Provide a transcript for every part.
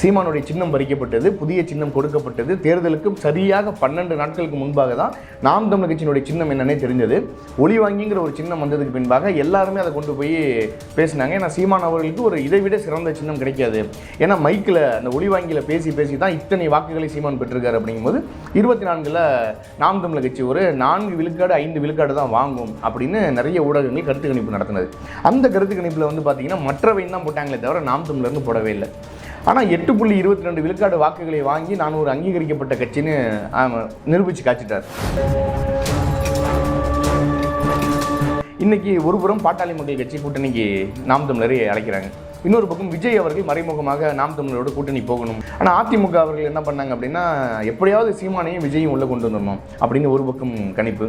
சீமானுடைய சின்னம் பறிக்கப்பட்டது புதிய சின்னம் கொடுக்கப்பட்டது. தேர்தலுக்கு சரியாக பன்னெண்டு நாட்களுக்கு முன்பாக தான் நாம் தமிழ் கட்சியினுடைய சின்னம் என்னன்னே தெரிஞ்சது. ஒளி வாங்கிங்கிற ஒரு சின்னம் வந்ததுக்கு பின்பாக எல்லாருமே அதை கொண்டு போய் பேசினாங்க. ஏன்னா சீமான் அவர்களுக்கு ஒரு இதை விட சிறந்த சின்னம் கிடைக்காது. ஏன்னா மைக்கில் அந்த ஒளி வாங்கியில் பேசி பேசி தான் இத்தனை வாக்குகளை சீமான் பெற்றிருக்காரு அப்படிங்கும்போது இருபத்தி நான்கில் நாம் தமிழ் கட்சி ஒரு நான்கு விழுக்காடு ஐந்து விழுக்காடு தான் வாங்கும் அப்படின்னு நிறைய ஊடகங்கள் கருத்து கணிப்பு நடத்தினது. அந்த கருத்து கணிப்பில் வந்து பார்த்தீங்கன்னா மற்றவையும் தான் போட்டாங்களே தவிர நாம் தமிழர்னு போடவே இல்லை. ஆனால் எட்டு புள்ளி இருபத்தி ரெண்டு விழுக்காடு வாக்குகளை வாங்கி நான் ஒரு அங்கீகரிக்கப்பட்ட கட்சின்னு நிரூபித்து காய்ச்சிட்டார் இன்னைக்கு ஒரு புறம் பாட்டாளி மக்கள் கட்சி கூட்டணிக்கு நாம் தமிழரை அழைக்கிறாங்க. இன்னொரு பக்கம் விஜய் அவர்கள் மறைமுகமாக நாம் தமிழரோட கூட்டணி போகணும். ஆனால் அதிமுக அவர்கள் என்ன பண்ணாங்க அப்படின்னா எப்படியாவது சீமானையும் விஜயும் உள்ளே கொண்டு வந்துடணும் அப்படின்னு ஒரு பக்கம் கணிப்பு.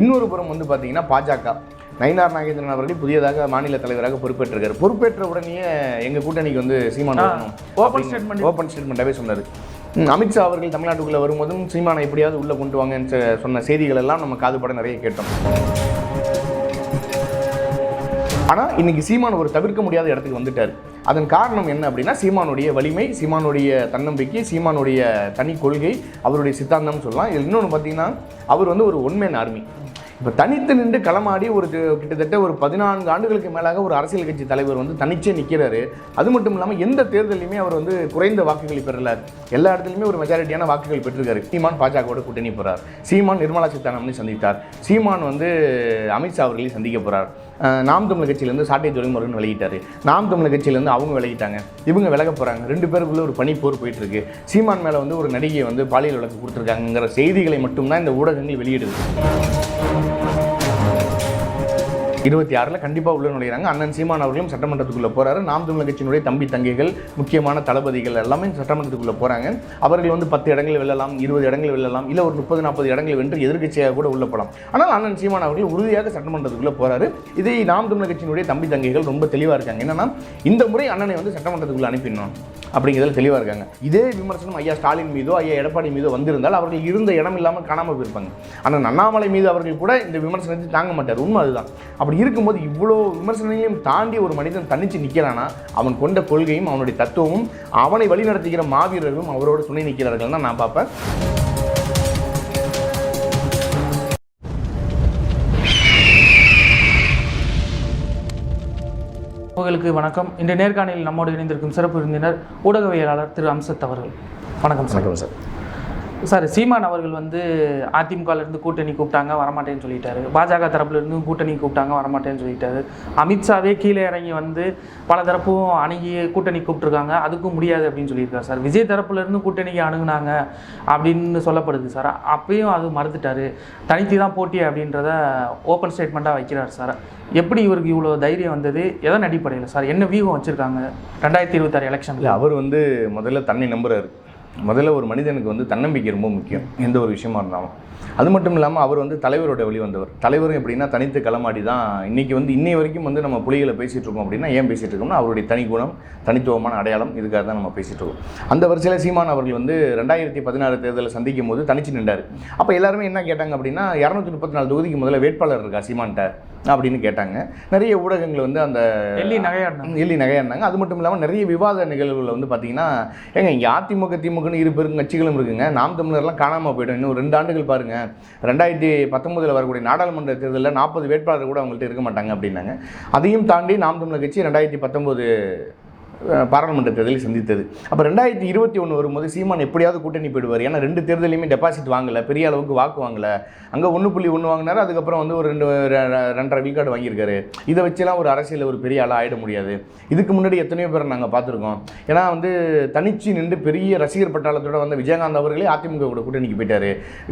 இன்னொரு புறம் வந்து பார்த்தீங்கன்னா பாஜக. நயினார் நாகேந்திரன் அவர்கள் புதியதாக மாநில தலைவராக பொறுப்பேற்றிருக்காரு. பொறுப்பேற்ற உடனேயே எங்கள் கூட்டணிக்கு வந்து சீமான் open statement. ஓப்பன் ஸ்டேட்மெண்ட்டாகவே சொன்னார். அமித்ஷா அவர்கள் தமிழ்நாட்டுக்குள்ளே வரும்போதும் சீமானை எப்படியாவது உள்ளே கொண்டு வாங்கன்னு சொன்ன செய்திகள் எல்லாம் நம்ம காதுபட நிறைய கேட்டோம். ஆனால் இன்னைக்கு சீமான் ஒரு தவிர்க்க முடியாத இடத்துக்கு வந்துட்டார். அதன் காரணம் என்ன அப்படின்னா சீமானுடைய வலிமை சீமானுடைய தன்னம்பிக்கை சீமானுடைய தனி கொள்கை அவருடைய சித்தாந்தம் சொல்லலாம். இதில் இன்னொன்று பார்த்தீங்கன்னா அவர் வந்து ஒரு ஒன்மேன் ஆர்மி இப்போ தனித்து நின்று களமாடி ஒரு கிட்டத்தட்ட ஒரு பதினான்கு ஆண்டுகளுக்கு மேலாக ஒரு அரசியல் கட்சி தலைவர் வந்து தனிச்சே நிற்கிறாரு அது மட்டும் இல்லாமல் எந்த தேர்தலையுமே அவர் வந்து குறைந்த வாக்குகளை பெறல. எல்லா இடத்துலையுமே ஒரு மெஜாரிட்டியான வாக்குகள் பெற்றிருக்காரு. சீமான் பாஜகவோட கூட்டணி போகிறார் சீமான் நிர்மலா சீதாராமனை சந்தித்தார். சீமான் வந்து அமித்ஷா அவர்களை சந்திக்க போகிறார் நாம் தமிழ் கட்சியிலேருந்து சாட்டை துறைமுருகன் விலகிட்டாரு நாம் தமிழ் கட்சியிலேருந்து அவங்க விலகிட்டாங்க இவங்க விலக போகிறாங்க ரெண்டு பேருக்குள்ளே ஒரு பனிப்போர் போர் சீமான் மேலே வந்து ஒரு நடிகையை வந்து பாலியல் வழக்கு கொடுத்துருக்காங்கிற செய்திகளை மட்டும்தான் இந்த ஊடகங்கள் வெளியிடுது. இருபத்தி ஆறில் கண்டிப்பாக உள்ள நுழைகிறாங்க அண்ணன் சீமான் அவர்களும் சட்டமன்றத்துக்குள்ளே போகிறாரு நாம் தமிழர் கட்சியினுடைய தம்பி தங்கைகள் முக்கியமான தளபதிகள் எல்லாமே சட்டமன்றத்துக்குள்ளே போகிறாங்க அவர்கள் வந்து பத்து இடங்கள் வெல்லலாம் இருபது இடங்கள் வெல்லலாம் இல்லை ஒரு முப்பது நாற்பது இடங்கள் வென்று எதிர்க்கட்சியாக கூட உள்ள போகலாம் ஆனால் அண்ணன் சீமான் அவர்கள் உறுதியாக சட்டமன்றத்துக்குள்ளே போகிறாரு இதை நாம் தமிழர் கட்சியினுடைய தம்பி தங்கைகள் ரொம்ப தெளிவாக இருக்காங்க. என்னன்னா இந்த முறை அண்ணனை வந்து சட்டமன்றத்துக்குள்ளே அனுப்பிடணும் அப்படிங்கிறதுல தெளிவாக இருக்காங்க. இதே விமர்சனம் ஐயா ஸ்டாலின் மீதோ ஐயா எடப்பாடி மீதோ வந்திருந்தால் அவர்கள் இருந்த இடம் இல்லாமல் காணாமல் போயிருப்பாங்க. ஆனால் அண்ணாமலை மீது அவர்கள் கூட இந்த விமர்சனத்தை தாங்க மாட்டார். உண்மை அதுதான். அப்படி இருக்கும்போது இவ்வளோ விமர்சனங்களையும் தாண்டி ஒரு மனிதன் தனிச்சு நிற்கிறானா அவன் கொண்ட கொள்கையும் அவனுடைய தத்துவமும் அவனை வழிநடத்துகிற மாவீரர்களும் அவரோட துணை நிற்கிறார்கள் தான் நான் பார்ப்பேன். உங்களுக்கு வணக்கம். இந்த நேர்காணலில் நம்மோடு இணைந்திருக்கும் சிறப்பு விருந்தினர் ஊடகவியலாளர் திரு அம்சத் அவர்கள். வணக்கம் சார். வணக்கம் சார். சார் சீமான் அவர்கள் வந்து அதிமுகலேருந்து கூட்டணி கூப்பிட்டாங்க வரமாட்டேன்னு சொல்லிட்டாரு. பாஜக தரப்புலேருந்து கூட்டணி கூப்பிட்டாங்க வரமாட்டேன்னு சொல்லிட்டாரு. அமித்ஷாவே கீழே இறங்கி வந்து பல தரப்பும் அணுகி கூட்டணி கூப்பிட்டுருக்காங்க. அதுக்கும் முடியாது அப்படின்னு சொல்லியிருக்காரு சார். விஜய் தரப்புலேருந்து கூட்டணிக்கு அணுகுனாங்க அப்படின்னு சொல்லப்படுது சார். அப்பயும் அது மறுத்துட்டாரு. தனித்து தான் போட்டி அப்படின்றத ஓப்பன் ஸ்டேட்மெண்ட்டாக வைக்கிறார் சார். எப்படி இவருக்கு இவ்வளோ தைரியம் வந்தது? எதன் அடிப்படையில் சார்? என்ன வியூகம் வச்சுருக்காங்க? ரெண்டாயிரத்தி இருபத்தாறு எலெக்ஷன் அவர் வந்து முதல்ல தன்னை நம்புறாரு. முதல்ல ஒரு மனிதனுக்கு வந்து தன்னம்பிக்கை ரொம்ப முக்கியம் எந்த ஒரு விஷயமா இருந்தாலும். அது மட்டும் இல்லாமல் அவர் வந்து தலைவரோட வழி வந்தவர். தலைவரும் எப்படின்னா தனித்து களமாடி தான் இன்னைக்கு வந்து இன்னை வரைக்கும் வந்து நம்ம புலிகளை பேசிகிட்டு இருக்கோம் அப்படின்னா ஏன் பேசிகிட்டு இருக்கோம்னா அவருடைய தனி குணம் தனித்துவமான அடையாளம் இதுக்காக தான் நம்ம பேசிகிட்டு இருக்கோம். அந்த வரிசையில் சீமான் அவர்கள் வந்து ரெண்டாயிரத்தி பதினாறு தேர்தலில் சந்திக்கும் போது தனிச்சு நின்றார். அப்போ எல்லாருமே என்ன கேட்டாங்க அப்படின்னா இரநூத்தி முப்பத்தி நாலு தொகுதிக்கு முதல்ல வேட்பாளர் இருக்கா சீமான்ட்ட? அப்படின்னு கேட்டாங்க. நிறைய ஊடகங்கள் வந்து அந்த டெல்லி நகையாடினாங்க. எள்ளி நகையாடினாங்க. அது மட்டும் இல்லாமல் நிறைய விவாத நிகழ்வுகள் வந்து பார்த்தீங்கன்னா ஏங்க இங்கே அதிமுக திமுகன்னு இரு பெரும் கட்சிகளும் இருக்குங்க. நாம் தமிழர்லாம் காணாமல் போயிடும் இன்னும் ரெண்டு ஆண்டுகள் பாருங்க. ரெண்டாயிரத்தி பத்தொன்பதில் வரக்கூடிய நாடாளுமன்ற தேர்தலில் நாற்பது வேட்பாளர் கூட அவங்கள்ட்ட இருக்க மாட்டாங்க அப்படின்னாங்க. அதையும் தாண்டி நாம் தமிழர் கட்சி ரெண்டாயிரத்தி பத்தொம்போது பாராளுமன்ற தேர்தலில் சந்தித்தது. அப்போ ரெண்டாயிரத்தி இருபத்தி ஒன்று வரும்போது சீமான் எப்படியாவது கூட்டணி போயிடுவார். ஏன்னா ரெண்டு தேர்தலையுமே டெபாசிட் வாங்கலை பெரிய அளவுக்கு வாக்கு வாங்கலை. அங்கே ஒன்று புள்ளி ஒன்று வாங்கினார் அதுக்கப்புறம் வந்து ஒரு ரெண்டு ரெண்டரை வீக்கார்டு வாங்கியிருக்காரு. இதை வச்சுலாம் ஒரு அரசியல் ஒரு பெரிய ஆளாக ஆகிட முடியாது. இதுக்கு முன்னாடி எத்தனையோ பேரை நாங்கள் பார்த்துருக்கோம். ஏன்னா வந்து தனிச்சு நின்று பெரிய ரசிகர் பட்டாளத்தோட வந்த விஜயகாந்த் அவர்களே அதிமுக கூட கூட்டணிக்கு போயிட்டார்.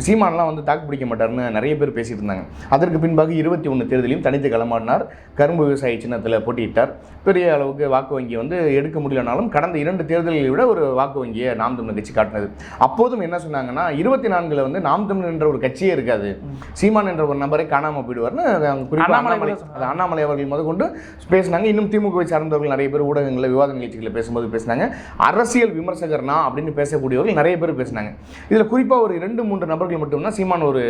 சீமான்லாம் வந்து தாக்கு பிடிக்க மாட்டார்னு நிறைய பேர் பேசிட்டு இருந்தாங்க அதற்கு பின்பாக இருபத்தி ஒன்று தேர்தலையும் தனித்து களமாடினார். கரும்பு விவசாய சின்னத்தில் போட்டியிட்டார். பெரிய அளவுக்கு வாக்கு வங்கி வந்து எடுக்க முடியலனாலும் கடந்த இரண்டு தேர்தல்களை விட ஒரு வாக்கு வங்கியை நாம் தமிழர் கட்சி காட்டினது. அப்போதும் என்ன சொன்னாங்கன்னா இருபத்தி நான்கில் வந்து நாம் தமிழர் என்ற ஒரு கட்சியே இருக்காது. சீமான் என்ற ஒரு நபரை காணாமல் போயிடுவார்னு குறிப்பாக அண்ணாமலை. அது அவர்கள் முத கொண்டு பேசினாங்க. இன்னும் திமுகவை சார்ந்தவர்கள் நிறைய பேர் ஊடகங்களில் விவாத நிகழ்ச்சிகளில் பேசும்போது பேசினாங்க. அரசியல் விமர்சகர்னா அப்படின்னு பேசக்கூடியவர்கள் நிறைய பேர் பேசினாங்க. இதில் குறிப்பாக ஒரு இரண்டு மூன்று நபர்கள் மட்டும்தான் சீமான் ஒரு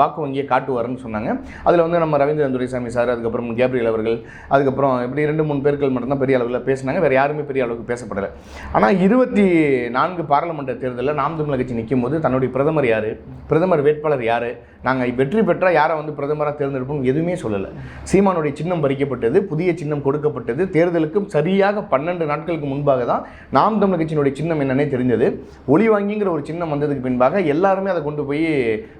வாக்கு வங்கியை காட்டுவார்னு சொன்னாங்க. அதில் வந்து நம்ம ரவீந்திரன் துரைசாமி சார் அதுக்கப்புறம் கேப்ரியல் அவர்கள் அதுக்கப்புறம் இப்படி ரெண்டு மூணு பேர்கள் மட்டும்தான் பெரிய அளவில் பேசினாங்க. வேறு யாரும் யாருமே பெரிய அளவுக்கு பேசப்படலை. ஆனால் இருபத்தி நான்கு பாராளுமன்ற தேர்தலில் நாம் தமிழர் கட்சி நிற்கும் போது தன்னுடைய பிரதமர் யார்? பிரதமர் வேட்பாளர் யார்? நாங்கள் வெற்றி பெற்றால் யாரை வந்து பிரதமராக தேர்ந்தெடுப்போம் எதுவுமே சொல்லலை. சீமானுடைய சின்னம் பறிக்கப்பட்டது புதிய சின்னம் கொடுக்கப்பட்டது. தேர்தலுக்கும் சரியாக பன்னெண்டு நாட்களுக்கு முன்பாக தான் நாம் தமிழர் கட்சியினுடைய சின்னம் என்னன்னே தெரிஞ்சது ஒளி வாங்கிங்கிற ஒரு சின்னம் வந்ததுக்கு பின்பாக எல்லாருமே அதை கொண்டு போய்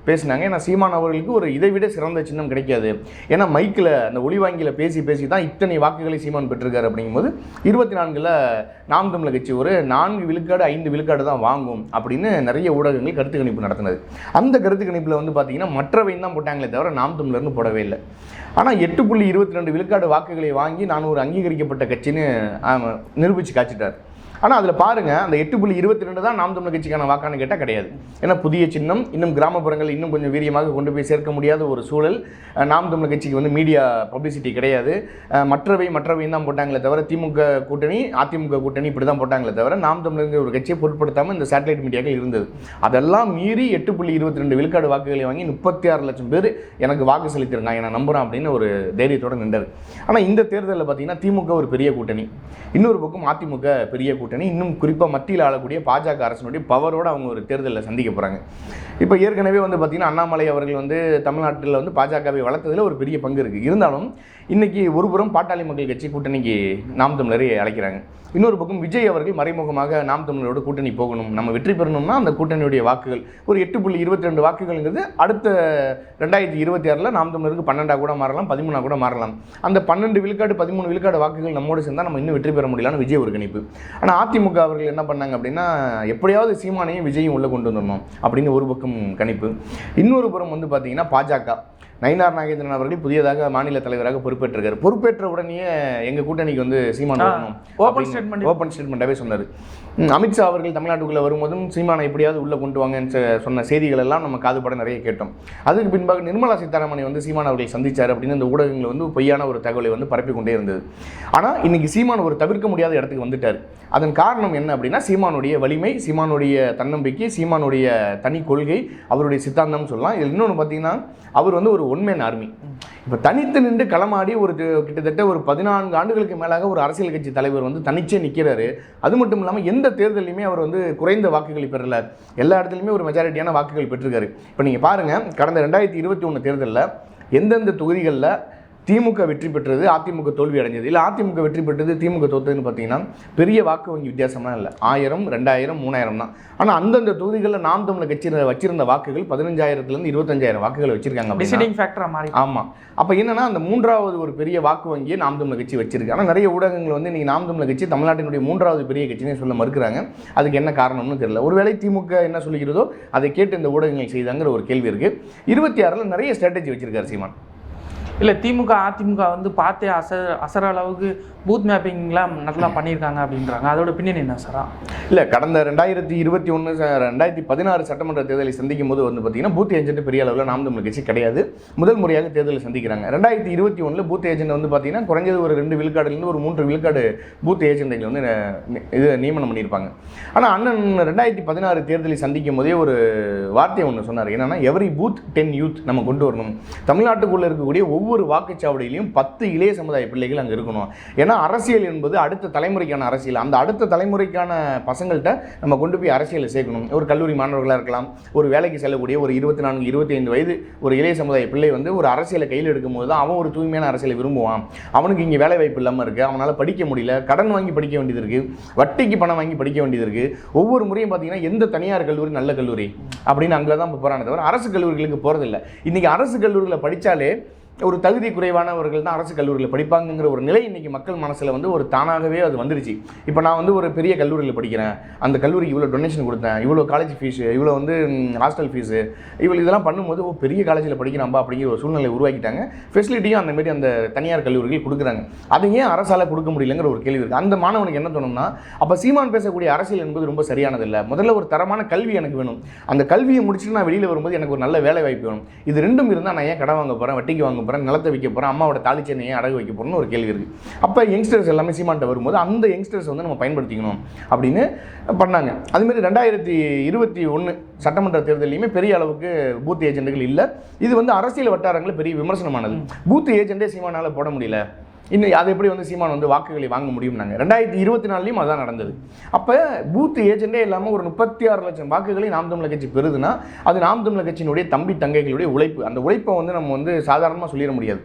பேசினாங்க. ஏன்னா சீமான் அவர்களுக்கு ஒரு இதை விட சிறந்த சின்னம் கிடைக்காது. ஏன்னா மைக்கில் அந்த ஒளி வாங்கியில் பேசி பேசி தான் இத்தனை வாக்குகளை சீமான் பெற்றிருக்காரு அப்படிங்கும்போது இருபத்தி நான்கு நான்கில் நாம் தமிழர் கட்சி ஒரு நான்கு விழுக்காடு ஐந்து விழுக்காடு தான் வாங்கும் அப்படின்னு நிறைய ஊடகங்கள் கருத்து கணிப்பு நடத்தினது. அந்த கருத்து கணிப்பில் வந்து பார்த்தீங்கன்னா மற்றவையும் தான் போட்டாங்களே தவிர நாம் தமிழர்னு போடவே இல்லை. ஆனால் எட்டு புள்ளி இருபத்தி ரெண்டு விழுக்காடு வாக்குகளை வாங்கி நான் ஒரு அங்கீகரிக்கப்பட்ட கட்சின்னு நிரூபித்து காய்ச்சிட்டார் ஆனால் அதில் பாருங்கள் அந்த எட்டு புள்ளி இருபத்தி ரெண்டு தான் நாம் தமிழ் கட்சிக்கான வாக்கான்னு கேட்டால் கிடையாது. ஏன்னா புதிய சின்னம் இன்னும் கிராமப்புறங்கள் இன்னும் கொஞ்சம் வீரியமாக கொண்டு போய் சேர்க்க முடியாத ஒரு சூழல் நாம் தமிழ் கட்சிக்கு வந்து மீடியா பப்ளிசிட்டி கிடையாது. மற்றவை மற்றவையும் தான் போட்டாங்களே தவிர திமுக கூட்டணி அதிமுக கூட்டணி இப்படி தான் போட்டாங்களே தவிர நாம் தமிழருங்கிற ஒரு கட்சியை பொருட்படுத்தாமல் இந்த சேட்டலைட் மீடியாக்கள் இருந்தது. அதெல்லாம் மீறி எட்டு புள்ளி இருபத்தி ரெண்டு விழுக்காடு வாக்குகளை வாங்கி முப்பத்தி ஆறு லட்சம் பேர் எனக்கு வாக்கு செலுத்திருந்தாங்க நான் நம்புகிறேன் அப்படின்னு ஒரு தைரியத்தோட நின்றார். ஆனால் இந்த தேர்தலில் பார்த்தீங்கன்னா திமுக ஒரு பெரிய கூட்டணி. இன்னொரு பக்கம் அதிமுக பெரிய கூட்டணி. கூட்டணி இன்னும் குறிப்பாக மத்தியில் ஆளக்கூடிய பாஜக அரசினுடைய பவரோட அவங்க ஒரு தேர்தலில் சந்திக்க போகிறாங்க இப்போ ஏற்கனவே வந்து பார்த்திங்கன்னா அண்ணாமலை அவர்கள் வந்து தமிழ்நாட்டில் வந்து பாஜகவை வளர்த்ததில் ஒரு பெரிய பங்கு இருக்குது இருந்தாலும் இன்னைக்கு ஒருபுறம் பாட்டாளி மக்கள் கட்சி கூட்டணிக்கு நாம் தமிழரை அழைக்கிறாங்க. இன்னொரு பக்கம் விஜய் அவர்கள் மறைமுகமாக நாம் தமிழரோட கூட்டணி போகணும் நம்ம வெற்றி பெறணும்னா அந்த கூட்டணியுடைய வாக்குகள். ஒரு எட்டு புள்ளி இருபத்தி ரெண்டு வாக்குகள்ங்கிறது அடுத்த ரெண்டாயிரத்தி இருபத்தி ஆறில் நாம் தமிழருக்கு பன்னெண்டாக கூட மாறலாம் பதிமூணா கூட மாறலாம். அந்த பன்னெண்டு விழுக்காடு பதிமூணு விழுக்காடு வாக்குகள் நம்மோடு சேர்ந்தால் நம்ம இன்னும் வெற்றி பெற முடியலான்னு விஜய் ஒரு கணிப்பு. ஆனால் அதிமுக அவர்கள் என்ன பண்ணாங்க அப்படின்னா எப்படியாவது சீமானையும் விஜயும் உள்ளே கொண்டு வந்துடணும் அப்படின்னு ஒரு பக்கம் கணிப்பு. இன்னொரு புறம் வந்து பார்த்தீங்கன்னா பாஜக. நயினார் நாகேந்திரன் அவர்கள் புதியதாக மாநில தலைவராக பொறுப்பேற்றிருக்காரு. பொறுப்பேற்ற உடனேயே எங்கள் கூட்டணிக்கு வந்து சீமான் அப்படின்னு statement. ஓப்பன் ஸ்டேட்மெண்ட்டாகவே சொன்னார். அமித்ஷா அவர்கள் தமிழ்நாட்டுக்குள்ளே வரும்போதும் சீமானை எப்படியாவது உள்ளே கொண்டு வாங்கன்னு சொன்ன செய்திகள் எல்லாம் நம்ம காதுபட நிறைய கேட்டோம். அதுக்கு பின்பாக நிர்மலா சீதாராமனை வந்து சீமான் அவர்களை சந்திச்சார் அப்படின்னு இந்த ஊடகங்கள் வந்து பொய்யான ஒரு தகவலை வந்து பரப்பி கொண்டே இருந்தது. ஆனால் இன்னைக்கு சீமான் ஒரு தவிர்க்க முடியாத இடத்துக்கு வந்துட்டார். அதன் காரணம் என்ன அப்படின்னா சீமானுடைய வலிமை சீமானுடைய தன்னம்பிக்கை சீமானுடைய தனி கொள்கை அவருடைய சித்தாந்தம் சொல்லலாம். இதில் இன்னொன்று பார்த்தீங்கன்னா அவர் வந்து ஒரு ஒன்மேன் ஆர்மி இப்போ தனித்து நின்று களமாடி ஒரு கிட்டத்தட்ட ஒரு பதினான்கு ஆண்டுகளுக்கு மேலாக ஒரு அரசியல் கட்சி தலைவர் வந்து தனிச்சே நிற்கிறாரு அது மட்டும் இல்லாமல் எந்த தேர்தலையுமே அவர் வந்து குறைந்த வாக்குகளை பெறல. எல்லா இடத்துலையுமே ஒரு மெஜாரிட்டியான வாக்குகள் பெற்றிருக்காரு. இப்போ நீங்கள் பாருங்கள் கடந்த ரெண்டாயிரத்தி இருபத்தி ஒன்று தேர்தலில் எந்தெந்த தொகுதிகளில் திமுக வெற்றி பெற்றது அதிமுக தோல்வி அடைஞ்சது. இல்லை அதிமுக வெற்றி பெற்றது திமுக தோத்ததுன்னு பார்த்தீங்கன்னா பெரிய வாக்கு வங்கி வித்தியாசம்லாம் இல்லை. ஆயிரம் ரெண்டாயிரம் மூணாயிரம் தான். ஆனால் அந்தந்த தொகுதிகளில் நாம் தமிழர் கட்சி வச்சிருந்த வாக்குகள் பதினஞ்சாயிரத்துலேருந்து இருபத்தஞ்சாயிரம் வாக்குகள் வச்சிருக்காங்க டிசைடிங் ஃபேக்டராக மாறி. ஆமாம் அப்போ என்னன்னா அந்த மூன்றாவது ஒரு பெரிய வாக்கு வங்கியை நாம் தமிழர் கட்சி வச்சிருக்கு. ஆனால் நிறைய ஊடகங்கள் வந்து இன்னைக்கு நாம் தமிழர் கட்சி தமிழ்நாட்டினுடைய மூன்றாவது பெரிய கட்சினே சொல்ல மறுக்கிறாங்க. அதுக்கு என்ன காரணம்னு தெரியல. ஒருவேளை திமுக என்ன சொல்லுகிறதோ அதை கேட்டு இந்த ஊடகங்கள் செய்தாங்கிற ஒரு கேள்வி இருக்கு. இருபத்தி ஆறில் நிறைய ஸ்ட்ராட்டஜி வச்சிருக்காரு சீமான். இல்லை திமுக அதிமுக வந்து பார்த்தே அச அசர அளவுக்கு பூத் மேப்பிங்லாம் நல்லா பண்ணியிருக்காங்க அப்படின்றாங்க. அதோட பின்னணி என்ன சாரா இல்லை கடந்த ரெண்டாயிரத்தி இருபத்தி ஒன்று ரெண்டாயிரத்தி பதினாறு சட்டமன்ற தேர்தலை சந்திக்கும் போது வந்து பார்த்தீங்கன்னா பூத் ஏஜென்ட் பெரிய அளவில் நாம் தமிழ் கட்சி கிடையாது. முதல் முறையாக தேர்தலை சந்திக்கிறாங்க. ரெண்டாயிரத்தி இருபத்தி ஒன்றில் பூத் ஏஜென்ட் வந்து பார்த்தீங்கன்னா குறைஞ்சது ஒரு ரெண்டு விழுக்காடுலேருந்து ஒரு மூன்று விழுக்காடு பூத் ஏஜென்ட்கள் வந்து இது நியமனம் பண்ணியிருப்பாங்க. ஆனால் அண்ணன் ரெண்டாயிரத்தி பதினாறு தேர்தலை சந்திக்கும் போதே ஒரு வார்த்தை ஒன்று சொன்னார். என்னன்னா எவரி பூத் டென் யூத் நம்ம கொண்டு வரணும். தமிழ்நாட்டுக்குள்ளே இருக்கக்கூடிய ஒவ்வொரு வாக்குச்சாவடியிலையும் பத்து இளைய சமுதாய பிள்ளைகள் அங்கே இருக்கணும். ஏன்னா அரசியல் என்பது அடுத்த தலைமுறைக்கான அரசியல். அந்த அடுத்த தலைமுறைக்கான பசங்கள்கிட்ட நம்ம கொண்டு போய் அரசியலை சேர்க்கணும். ஒரு கல்லூரி மாணவர்களாக இருக்கலாம் ஒரு வேலைக்கு செல்லக்கூடிய ஒரு இருபத்தி நான்கு இருபத்தி ஐந்து வயது ஒரு இளைய சமுதாய பிள்ளை வந்து ஒரு அரசியலை கையில் எடுக்கும்போது தான் அவன் ஒரு தூய்மையான அரசியலை விரும்புவான். அவனுக்கு இங்கே வேலை வாய்ப்பு இல்லாமல் இருக்குது அவனால் படிக்க முடியல கடன் வாங்கி படிக்க வேண்டியது இருக்குது வட்டிக்கு பணம் வாங்கி படிக்க வேண்டியது இருக்குது ஒவ்வொரு முறையும் பார்த்தீங்கன்னா எந்த தனியார் கல்லூரி நல்ல கல்லூரி அப்படின்னு அங்கே தான் போகிறானே தவிர அரசு கல்லூரிகளுக்கு போகிறதில்ல இன்றைக்கி அரசு கல்லூரியில் படித்தாலே ஒரு தகுதி குறைவானவர்கள் தான் அரசு கல்லூரியில் படிப்பாங்கங்கிற ஒரு நிலை இன்னைக்கு மக்கள் மனசில் வந்து ஒரு தானாகவே அது வந்துருச்சு. இப்போ நான் வந்து ஒரு பெரிய கல்லூரியில் படிக்கிறேன். அந்த கல்லூரிக்கு இவ்வளோ டொனேஷன் கொடுத்தேன். இவ்வளோ காலேஜ் ஃபீஸு இவ்வளோ வந்து ஹாஸ்டல் ஃபீஸு இவ்வளோ இதெல்லாம் பண்ணும்போது ஓ பெரிய காலேஜில் படிக்கிறாம்பா அப்படிங்கிற ஒரு சூழ்நிலை உருவாக்கிட்டாங்க. ஃபெசிலிட்டியும் அந்தமாரி அந்த தனியார் கல்லூரிகள் கொடுக்குறாங்க. அது ஏன் அரசால் கொடுக்க முடியலங்கிற ஒரு கேள்வி இருக்குது அந்த மாணவனுக்கு என்ன தோணும்னா அப்போ சீமான் பேசக்கூடிய அரசியல் என்பது ரொம்ப சரியானதில்லை முதல்ல ஒரு தரமான கல்வி எனக்கு வேணும். அந்த கல்வியை முடிச்சுட்டு நான் வெளியில் வரும்போது எனக்கு ஒரு நல்ல வேலை வாய்ப்பு வேணும். இது ரெண்டும் இருந்தால் நான் ஏன் கடன் வாங்க போகிறேன் வட்டிக்கு வாங்க போகிறேன் நிலத்தை விற்க போகிறேன் அம்மாவோட தாலி சென்னையை அடகு வைக்க போகிறேன்னு ஒரு கேள்வி இருக்குது அப்போ யங்ஸ்டர்ஸ் எல்லாமே சீமான்ட்ட வரும்போது அந்த யங்ஸ்டர்ஸ் வந்து நம்ம பயன்படுத்திக்கணும் அப்படின்னு பண்ணாங்க. அதுமாரி ரெண்டாயிரத்தி இருபத்தி ஒன்று சட்டமன்ற தேர்தலையுமே பெரிய அளவுக்கு பூத் ஏஜென்ட்டுகள் இல்லை. இது வந்து அரசியல் வட்டாரங்களில் பெரிய விமர்சனமானது. பூத் ஏஜென்ட்டே சீமானால் போட முடியல. இன்னும் அது எப்படி வந்து சீமான் வந்து வாக்குகளை வாங்க முடியும் நாங்கள் ரெண்டாயிரத்தி இருபத்தி நாலுலையும் அதான் நடந்தது. அப்போ பூத் ஏஜெண்டே இல்லாமல் ஒரு முப்பத்தி ஆறு லட்சம் வாக்குகளை நாம் தமிழர் கட்சி பெறுதுன்னா அது நாம் தமிழர் கட்சியினுடைய தம்பி தங்கைகளுடைய உழைப்பு. அந்த உழைப்பை வந்து நம்ம வந்து சாதாரணமாக சொல்லிட முடியாது.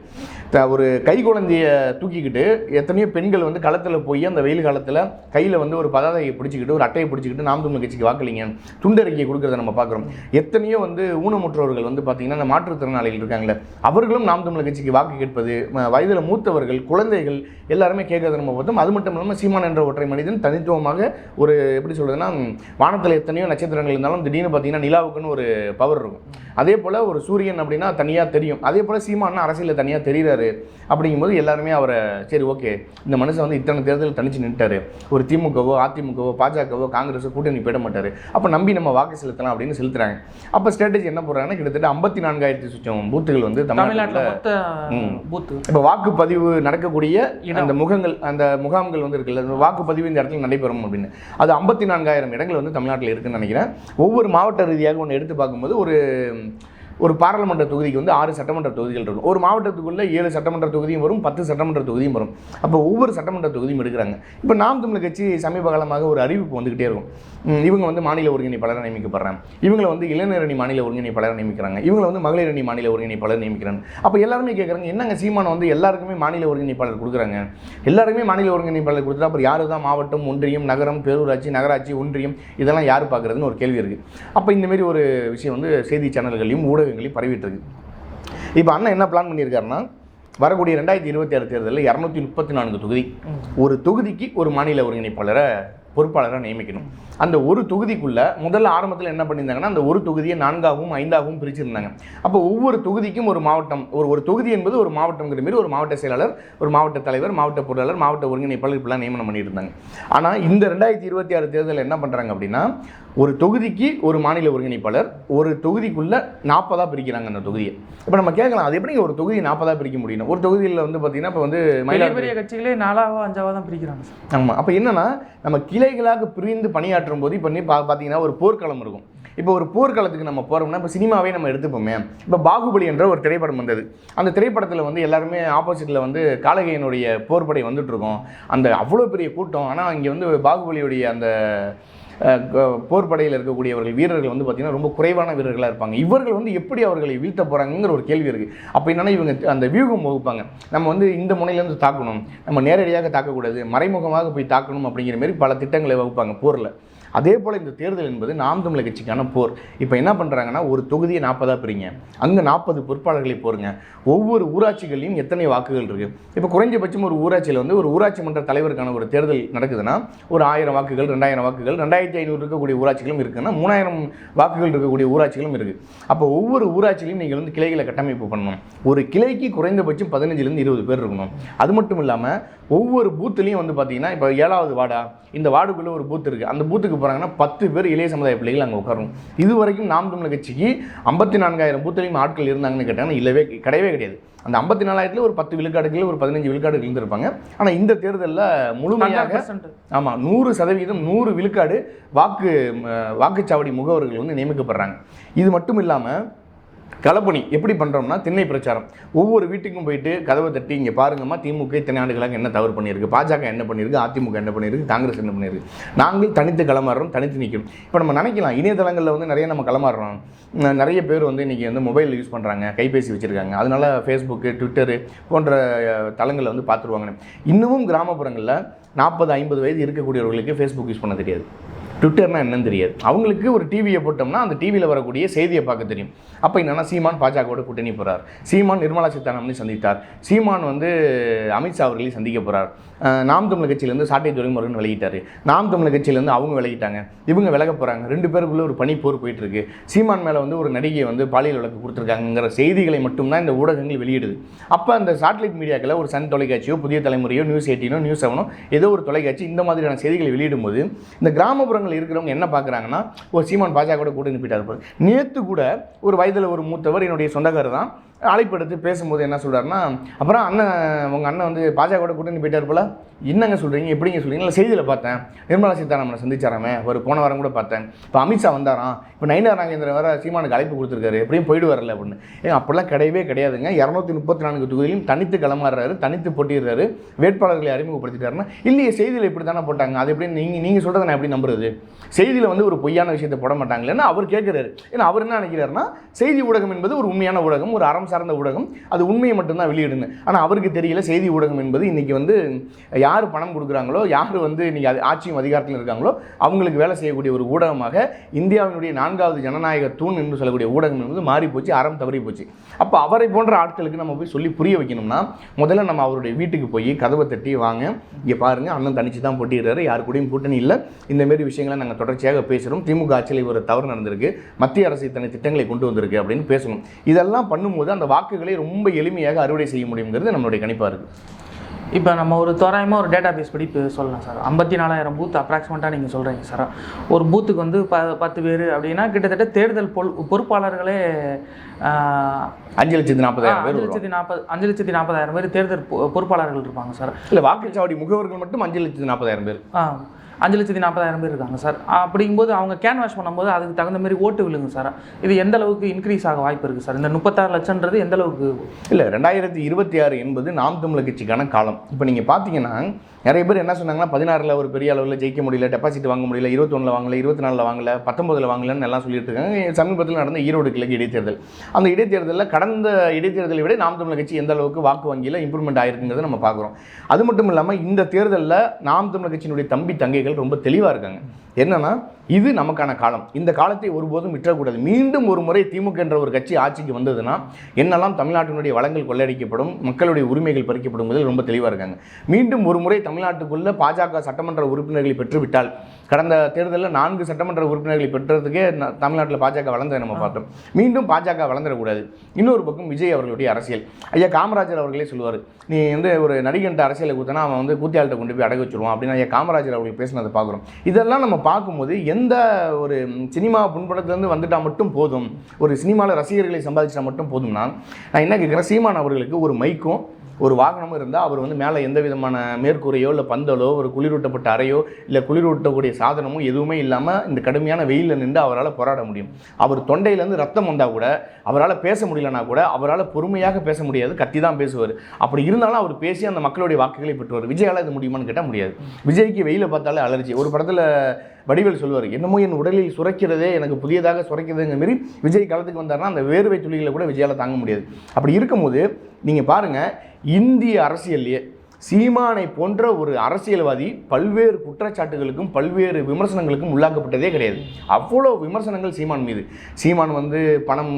த- ஒரு கை குழந்தைய தூக்கிக்கிட்டு எத்தனையோ பெண்கள் வந்து களத்தில் போய் அந்த வெயில் காலத்தில் கையில் வந்து ஒரு பதாதையை பிடிச்சிக்கிட்டு ஒரு அட்டையை பிடிச்சிக்கிட்டு நாம் தமிழர் கட்சிக்கு வாக்களிங்க. துண்டறிக்கையை கொடுக்கறத நம்ம பார்க்குறோம். எத்தனையோ வந்து ஊனமுற்றவர்கள் வந்து பார்த்தீங்கன்னா இந்த மாற்றுத்திறனாளிகள் இருக்காங்களே அவர்களும் நாம் தமிழர் கட்சிக்கு வாக்கு கேட்பது வயதில் மூத்தவர்கள் குழந்தைகள் எல்லாருமே கேட்கறத நம்ம பார்த்தோம். அது மட்டும் இல்லாமல் சீமான் என்ற ஒற்றை மனிதன் தனித்துவமாக ஒரு எப்படி சொல்றதுன்னா வானத்தில் எத்தனையோ நட்சத்திரங்கள் இருந்தாலும் திடீர்னு பார்த்தீங்கன்னா நிலாவுக்குன்னு ஒரு பவர் இருக்கும். அதே போல் ஒரு சூரியன் அப்படின்னா தனியாக தெரியும். அதே போல் சீமான் அரசியலில் தனியாக தெரிகிறாரு அப்படிங்கும்போது எல்லாருமே அவரை சரி ஓகே இந்த மனுஷன் வந்து இத்தனை தேர்தல் தனிச்சு நின்ட்டாரு. ஒரு திமுகவோ அதிமுகவோ பாஜகவோ காங்கிரஸோ கூட்டணி போயிட மாட்டாரு. அப்போ நம்பி நம்ம வாக்கு செலுத்தலாம் அப்படின்னு செலுத்துறாங்க. அப்போ ஸ்ட்ராட்டஜி என்ன போடுறாங்கன்னா கிட்டத்தட்ட ஐம்பத்தி நான்காயிரத்தி சுற்றம் பூத்துகள் வந்து தமிழ்நாட்டுல இப்போ வாக்குப்பதிவு நடக்கக்கூடிய இடம். அந்த முகங்கள் அந்த முகாம்கள் வந்து இருக்குல்ல வாக்குப்பதிவு இந்த இடத்துல நடைபெறும் அப்படின்னு அது ஐம்பத்தி நான்காயிரம் இடங்கள் வந்து தமிழ்நாட்டில் இருக்குன்னு நினைக்கிறேன் ஒவ்வொரு மாவட்ட ரீதியாக ஒன்று எடுத்து பார்க்கும்போது ஒரு ஒரு பாராளுமன்ற தொகுதிக்கு வந்து ஆறு சட்டமன்ற தொகுதிகள் இருக்கும். ஒரு மாவட்டத்துக்குள்ளே ஏழு சட்டமன்ற தொகுதியும் வரும் பத்து சட்டமன்ற தொகுதியும் வரும். அப்போ ஒவ்வொரு சட்டமன்ற தொகுதியும் எடுக்கிறாங்க. இப்போ நாம் தமிழ் கட்சி சமீப காலமாக ஒரு அறிவிப்பு வந்துக்கிட்டே இருக்கும். இவங்க வந்து மாநில ஒருங்கிணைப்பாளர் நியமிக்கப்படுறாங்க. இவங்களை வந்து இளைஞர் அணி மாநில ஒருங்கிணைப்பாளர் நியமிக்கிறாங்க. இவங்களை வந்து மகளிர் அணி மாநில ஒருங்கிணைப்பாளர் நியமிக்கிறாங்க. அப்போ எல்லாருமே கேட்குறாங்க என்னங்க சீமானம் வந்து எல்லாருக்குமே மாநில ஒருங்கிணைப்பாளர் கொடுக்குறாங்க? எல்லாருக்குமே மாநில ஒருங்கிணைப்பாளர் கொடுத்தா அப்புறம் யாரு தான் மாவட்டம் ஒன்றியம் நகரம் பேரூராட்சி நகராட்சி ஒன்றியம் இதெல்லாம் யார் பார்க்குறதுன்னு ஒரு கேள்வி இருக்குது அப்போ இந்தமாரி ஒரு விஷயம் வந்து செய்தி சேனல்களையும் ஊடகங்களையும் பரவிட்டுருக்கு. இப்போ அண்ணன் என்ன பிளான் பண்ணியிருக்காருன்னா வரக்கூடிய ரெண்டாயிரத்தி இருபத்தி ஆறு தேர்தலில் இரநூத்தி முப்பத்தி நான்கு தொகுதி ஒரு தொகுதிக்கு ஒரு மாநில ஒருங்கிணைப்பாளரை பொறுப்பாளராக நியமிக்கணும். அந்த ஒரு தொகுதிக்குள்ள முதல்ல ஆரம்பத்தில் என்ன பண்ணியிருந்தாங்கன்னா அந்த ஒரு தொகுதியை நான்காகவும் ஐந்தாகவும் பிரிச்சிருந்தாங்க. அப்போ ஒவ்வொரு தொகுதிக்கும் ஒரு மாவட்டம் ஒரு ஒரு தொகுதி என்பது ஒரு மாவட்டங்கிற மாரி ஒரு மாவட்ட செயலாளர் ஒரு மாவட்ட தலைவர் மாவட்ட பொருளாளர் மாவட்ட ஒருங்கிணைப்பாளர் இப்படிலாம் நியமனம் பண்ணிட்டு இருந்தாங்க ஆனால் இந்த ரெண்டாயிரத்தி இருபத்தி ஆறு தேர்தலில் என்ன பண்ணுறாங்க அப்படின்னா ஒரு தொகுதிக்கு ஒரு மாநில ஒருங்கிணைப்பாளர் ஒரு தொகுதிக்குள்ள நாற்பதாக பிரிக்கிறாங்க அந்த தொகுதியை. இப்போ நம்ம கேட்கலாம் அது எப்படி ஒரு தொகுதி நாற்பதாக பிரிக்க முடியும் ஒரு தொகுதியில் வந்து பார்த்தீங்கன்னா இப்போ வந்து பெரிய கட்சிகளே நாலாவோ அஞ்சாவோ தான் பிரிக்கிறாங்க சார். ஆமாம் அப்போ என்னன்னா நம்ம கிளைகளாக பிரிந்து பணியாற்றும் போது இப்போ பார்த்தீங்கன்னா ஒரு போர்க்களம் இருக்கும். இப்போ ஒரு போர்க்களத்துக்கு நம்ம போகிறோம்னா இப்போ சினிமாவே நம்ம எடுத்துப்போமே. இப்போ பாகுபலி என்ற ஒரு திரைப்படம் வந்தது. அந்த திரைப்படத்தில் வந்து எல்லாருமே ஆப்போசிட்டில் வந்து காலகையனுடைய போர்படை வந்துட்டு இருக்கோம். அந்த அவ்வளோ பெரிய கூட்டம். ஆனால் இங்கே வந்து பாகுபலியுடைய அந்த அஹ், போர்படையில் இருக்கக்கூடியவர்கள் வீரர்கள் வந்து பார்த்திங்கன்னா ரொம்ப குறைவான வீரர்களாக இருப்பாங்க. இவர்கள் வந்து எப்படி அவர்களை வீழ்த்த போகிறாங்கிற ஒரு கேள்வி இருக்குது அப்போ என்னன்னா இவங்க அந்த வியூகம் வகுப்பாங்க. நம்ம வந்து இந்த முனையிலேருந்து தாக்கணும். நம்ம நேரடியாக தாக்கக்கூடாது. மறைமுகமாக போய் தாக்கணும் அப்படிங்கிற மாதிரி பல திட்டங்களை வகுப்பாங்க போரில். அதே போல் இந்த தேர்தல் என்பது நாம் தமிழர் கட்சிக்கான போர். இப்போ என்ன பண்ணுறாங்கன்னா ஒரு தொகுதியை நாற்பதாக பிரிங்க. அங்கே நாற்பது பொறுப்பாளர்களை போருங்க. ஒவ்வொரு ஊராட்சிகள்லையும் எத்தனை வாக்குகள் இருக்குது இப்போ குறைஞ்சபட்சம் ஒரு ஊராட்சியில் வந்து ஒரு ஊராட்சி மன்ற தலைவருக்கான ஒரு தேர்தல் நடக்குதுன்னா ஒரு ஆயிரம் வாக்குகள் ரெண்டாயிரம் வாக்குகள் ரெண்டாயிரத்தி ஐநூறு இருக்கக்கூடிய ஊராட்சிகளும் இருக்குன்னா மூணாயிரம் வாக்குகள் இருக்கக்கூடிய ஊராட்சிகளும் இருக்குது அப்போ ஒவ்வொரு ஊராட்சியிலையும் நீங்கள் வந்து கிளைகளை கட்டமைப்பு பண்ணணும். ஒரு கிளைக்கு குறைந்தபட்சம் பதினஞ்சுலேருந்து இருபது பேர் இருக்கணும். அது மட்டும் இல்லாமல் ஒவ்வொரு பூத்துலேயும் வந்து பார்த்தீங்கன்னா இப்போ ஏழாவது வார்டா இந்த வார்டுக்குள்ளே ஒரு பூத் இருக்குது அந்த பூத்துக்கு போகிறாங்கன்னா பத்து பேர் இளைய சமுதாய பிள்ளைகள் அங்கே உட்காரணும். இது வரைக்கும் நாம் தமிழர் கட்சிக்கு ஐம்பத்தி நான்காயிரம் பூத்துலையும் ஆட்கள் இருந்தாங்கன்னு கேட்டாங்கன்னா இல்லவே கிடையவே கிடையாது. அந்த ஐம்பத்தி நாலாயிரத்துல ஒரு பத்து விழுக்காடுகள் ஒரு பதினஞ்சு விழுக்காடுகள் இருந்திருப்பாங்க. ஆனால் இந்த தேர்தலில் முழுமையாக 100% ஆமாம் நூறு சதவீதம் நூறு விழுக்காடு வாக்கு வாக்குச்சாவடி முகவர்கள் வந்து நியமிக்கப்படுறாங்க. இது மட்டும் இல்லாமல் களப்பணி எப்படி பண்ணுறோம்னா திண்ணை பிரச்சாரம். ஒவ்வொரு வீட்டுக்கும் போயிட்டு கதவை தட்டி இங்கே பாருங்கம்மா திமுக இத்தனை ஆண்டுகளாக என்ன தவறு பண்ணியிருக்கு? பாஜக என்ன பண்ணியிருக்கு? அதிமுக என்ன பண்ணியிருக்கு? காங்கிரஸ் என்ன பண்ணியிருக்கு? நாங்கள் தனித்து களமாடுறோம் தனித்து நிற்கிறோம் இப்போ நம்ம நினைக்கலாம் இணையதளங்களில் வந்து நிறைய நம்ம களமாடுறோம். நிறைய பேர் வந்து இன்றைக்கி வந்து மொபைல் யூஸ் பண்ணுறாங்க கைபேசி வச்சுருக்காங்க. அதனால் ஃபேஸ்புக்கு ட்விட்டரு போன்ற தளங்களை வந்து பார்த்துருவாங்க இன்னமும் கிராமப்புறங்களில் நாற்பது ஐம்பது வயது இருக்கக்கூடியவர்களுக்கு ஃபேஸ்புக் யூஸ் பண்ண தெரியாது. ட்விட்டர்னா என்னன்னு தெரியாது. அவங்களுக்கு ஒரு டிவியை போட்டோம்னா அந்த டிவியில் வரக்கூடிய செய்தியை பார்க்க தெரியும். அப்போ என்னன்னா சீமான் பாஜகவோட கூட்டணி போகிறார் சீமான் நிர்மலா சீதாராமனை சந்தித்தார். சீமான் வந்து அமித்ஷா அவர்களை சந்திக்க போகிறார் நாம் தமிழ் கட்சியிலேருந்து சாட்டை துறைமுருகன் விலகிட்டார். நாம் தமிழ் கட்சியிலேருந்து அவங்க விலகிட்டாங்க. இவங்க விலக போகிறாங்க ரெண்டு பேருக்குள்ளே ஒரு பனி போர் போயிட்டு இருக்கு சீமான் மேலே வந்து ஒரு நடிகையை வந்து பாலியல் வழக்கு கொடுத்துருக்காங்கிற செய்திகளை மட்டும்தான் இந்த ஊடகங்கள் வெளியிடுது. அப்போ அந்த சாட்டலைட் மீடியாக்களை ஒரு சன் தொலைக்காட்சியோ புதிய தலைமுறையோ நியூஸ் எயிட்டீனோ நியூஸ் செவனோ ஏதோ ஒரு தொலைக்காட்சி இந்த மாதிரியான செய்திகளை வெளியிடும்போது இந்த கிராமப்புறங்கள் இருக்கிறவங்க என்ன பார்க்குறாங்கன்னா ஒரு சீமான் பாஜக கூட கூட்டணி போயிட்டார் நேற்று கூட ஒரு வயதில் ஒரு மூத்தவர் என்னுடைய சொந்தக்காரர் தான். அழைப்பு எடுத்து பேசும்போது என்ன சொல்கிறாருன்னா அப்புறம் அண்ணன் உங்கள் அண்ணன் வந்து பாஜகவோட கூட்டணி போயிட்டார் போல. என்னங்க சொல்கிறீங்க எப்படிங்க சொல்கிறீங்க இல்லை செய்தியில் பார்த்தேன். நிர்மலா சீதாராமனை சந்திச்சாராமே. ஒரு போன வாரம் கூட பார்த்தேன். இப்போ அமித்ஷா வந்தாராம். இப்போ நயினா நாகேந்திரன் வர சீமானுக்கு அழைப்பு கொடுத்துருக்காரு. எப்படியும் போயிட்டு வரல அப்படின்னு. ஏன் அப்படிலாம் கிடையவே கிடையாதுங்க. இரநூத்தி முப்பத்தி நான்கு தொகுதியிலும் தனித்து களமாடுறாரு தனித்து போட்டிடுறாரு வேட்பாளர்களை அறிமுகப்படுத்திட்டாருன்னா இல்லையே செய்தியில் இப்படி தானே போட்டாங்க. அது எப்படி நீங்கள் நீங்கள் சொல்கிறத நான் எப்படி நம்புறது? செய்தியில் வந்து ஒரு பொய்யான விஷயத்தை போட மாட்டாங்களேன்னு அவர் கேட்குறாரு. ஏன்னா அவர் என்ன நினைக்கிறாருன்னா செய்தி ஊடகம் என்பது ஒரு உண்மையான ஊடகம் ஒரு அறம் சார்ந்த ஊடகம் அது உண்மையை மட்டும்தான் வெளியிடுன்னு ஆனால் அவருக்கு தெரியல செய்தி ஊடகம் என்பது இன்றைக்கி வந்து யார் பணம் கொடுக்குறாங்களோ யார் வந்து இன்றைக்கி அது ஆட்சியும் அதிகாரத்தில் இருக்காங்களோ அவங்களுக்கு வேலை செய்யக்கூடிய ஒரு ஊடகமாக இந்தியாவினுடைய நான்காவது ஜனநாயக தூண் என்று சொல்லக்கூடிய ஊடகம் என்பது மாறி போச்சு அறம் தவறி போச்சு. அப்போ அவரை போன்ற ஆட்களுக்கு நம்ம போய் சொல்லி புரிய வைக்கணும்னா முதல்ல நம்ம அவருடைய வீட்டுக்கு போய் கதவை தட்டி வாங்க இங்கே பாருங்கள் அண்ணன் தனிச்சு தான் போட்டிடுறாரு யார் கூடயும் கூட்டணி இல்லை. இந்தமாரி விஷயங்களை நாங்கள் தொடர்ச்சியாக பேசுகிறோம் திமுக ஆட்சியில் ஒரு தவறு நடந்திருக்கு. மத்திய அரசு இத்தனை திட்டங்களை கொண்டு வந்திருக்கு அப்படின்னு பேசணும். இதெல்லாம் பண்ணும்போது அந்த வாக்குகளை ரொம்ப எளிமையாக அறுவடை செய்ய முடியுங்கிறது நம்மளுடைய கணிப்பாக இருக்குது இப்போ நம்ம ஒரு தோராயமாக ஒரு டேட்டா பேஸ் படி இப்போ சொல்லலாம் சார். ஐம்பத்தி நாலாயிரம் பூத் அப்ராக்சிமேட்டாக நீங்கள் சொல்கிறீங்க சார். ஒரு பூத்துக்கு வந்து ப பத்து பேர் அப்படின்னா கிட்டத்தட்ட தேர்தல் பொல் பொறுப்பாளர்களே அஞ்சு லட்சத்து நாற்பதாயிரம் பேர். லட்சத்தி நாற்பது அஞ்சு லட்சத்தி நாற்பதாயிரம் பேர் தேர்தல் பொறுப்பாளர்கள் இருப்பாங்க சார். இல்லை வாக்குச்சாவடி முகவர்கள் மட்டும் அஞ்சு லட்சத்து நாற்பதாயிரம் பேர். அஞ்சு லட்சத்தி நாற்பதாயிரம் பேர் இருக்காங்க சார். அப்படிங்கும்போது அவங்க கேன்வாஷ் பண்ணும்போது அதுக்கு தகுந்த மாதிரி ஓட்டு விழுங்க சார். இது எந்த அளவுக்கு இன்க்ரீஸ் ஆக வாய்ப்பு இருக்குது சார்? இந்த முப்பத்தாறு லட்சம்ன்றது எந்த அளவுக்கு இல்லை ரெண்டாயிரத்தி இருபத்தி ஆறு என்பது நாம் தமிழர் கட்சிக்கான காலம். இப்போ நீங்கள் பார்த்தீங்கன்னா நிறைய பேர் என்ன சொன்னாங்கன்னா பதினாறில் ஒரு பெரிய அளவில் ஜெயிக்க முடியல டெபாசிட் வாங்க முடியல இருபத்தொன்னில் வாங்கல இருபத்தி நாலில் வாங்கல பத்தொம்பதில் வாங்கலன்னு எல்லாம் சொல்லிட்டு இருக்காங்க. சமீபத்தில் நடந்த ஈரோடு கிழக்கு இடைத்தேர்தல். அந்த இடைத்தேர்தலில் கடந்த இடைத்தேர்தலை விட நாம் தமிழர் கட்சி எந்த அளவுக்கு வாக்கு வங்கியில் இம்ப்ரூவ்மெண்ட் ஆயிருக்குங்கிறத நம்ம பார்க்குறோம். அது மட்டும் இல்லாமல் இந்த தேர்தலில் நாம் தமிழர் கட்சியினுடைய தம்பி தங்கைகள் ரொம்ப தெளிவாக இருக்காங்க. என்னன்னா இது நமக்கான காலம். இந்த காலத்தை ஒருபோதும் விற்றக்கூடாது மீண்டும் ஒரு முறை திமுக என்ற ஒரு கட்சி ஆட்சிக்கு வந்ததுன்னா என்னெல்லாம் தமிழ்நாட்டினுடைய வளங்கள் கொள்ளையடிக்கப்படும் மக்களுடைய உரிமைகள் பறிக்கப்படும் ரொம்ப தெளிவாக இருக்காங்க. மீண்டும் ஒரு முறை தமிழ்நாட்டுக்குள்ள பாஜக சட்டமன்ற உறுப்பினர்களை பெற்றுவிட்டால் கடந்த தேர்தலில் நான்கு சட்டமன்ற உறுப்பினர்களை பெற்றதுக்கே தமிழ்நாட்டில் பாஜக வளர்ந்ததை நம்ம பார்த்தோம். மீண்டும் பாஜக வளர்ந்துடக்கூடாது. இன்னொரு பக்கம் விஜய் அவர்களுடைய அரசியல். ஐயா காமராஜர் அவர்களே சொல்லுவார் நீ வந்து ஒரு நடிகன்ட்ட அரசியலை கூத்தனா அவன் வந்து கூத்தியாள்கிட்ட கொண்டு போய் அடகு வச்சிருவான் அப்படின்னு ஐயா காமராஜர் அவர்கள் பேசினதை பார்க்குறோம். இதெல்லாம் நம்ம பார்க்கும்போது எந்த ஒரு சினிமா புண்படத்துலேருந்து வந்துட்டா மட்டும் போதும் ஒரு சினிமாவில் ரசிகர்களை சம்பாதிச்சா மட்டும் போதும்னா நான் என்ன கேட்குறேன் சீமான் அவர்களுக்கு ஒரு மைக்கும் ஒரு வாகனமும் இருந்தால் அவர் வந்து மேலே எந்த விதமான மேற்கூரையோ இல்லை பந்தலோ ஒரு குளிரூட்டப்பட்ட அறையோ இல்லை குளிரூட்டக்கூடிய சாதனமோ எதுவுமே இல்லாமல் இந்த கடுமையான வெயிலில் நின்று அவரால் போராட முடியும். அவர் தொண்டையிலேருந்து ரத்தம் வந்தால் கூட அவரால் பேச முடியலனா கூட அவரால் பொறுமையாக பேச முடியாது கத்தி தான் பேசுவார். அப்படி இருந்தாலும் அவர் பேசி அந்த மக்களுடைய வாக்குகளை பெற்றுவார். விஜயால் இது முடியுமான்னு கேட்டால் முடியாது. விஜய்க்கு வெயிலை பார்த்தாலே அலர்ஜி. ஒரு படத்தில் வடிவேல் சொல்லுவார் என்னமோ என் உடலில் சுரக்கிறதே எனக்கு புதியதாக சுரைக்கிறதுங்கிற மாரி விஜய் காலத்துக்கு வந்தாருன்னா அந்த வேர்வை துளிகளை கூட விஜயால தாங்க முடியாது. அப்படி இருக்கும்போது நீங்கள் பாருங்கள் இந்திய அரசியல்லையே சீமானை போன்ற ஒரு அரசியல்வாதி பல்வேறு குற்றச்சாட்டுகளுக்கும் பல்வேறு விமர்சனங்களுக்கும் உள்ளாக்கப்பட்டதே கிடையாது. அவ்வளோ விமர்சனங்கள் சீமான் மீது. சீமான் வந்து பணம்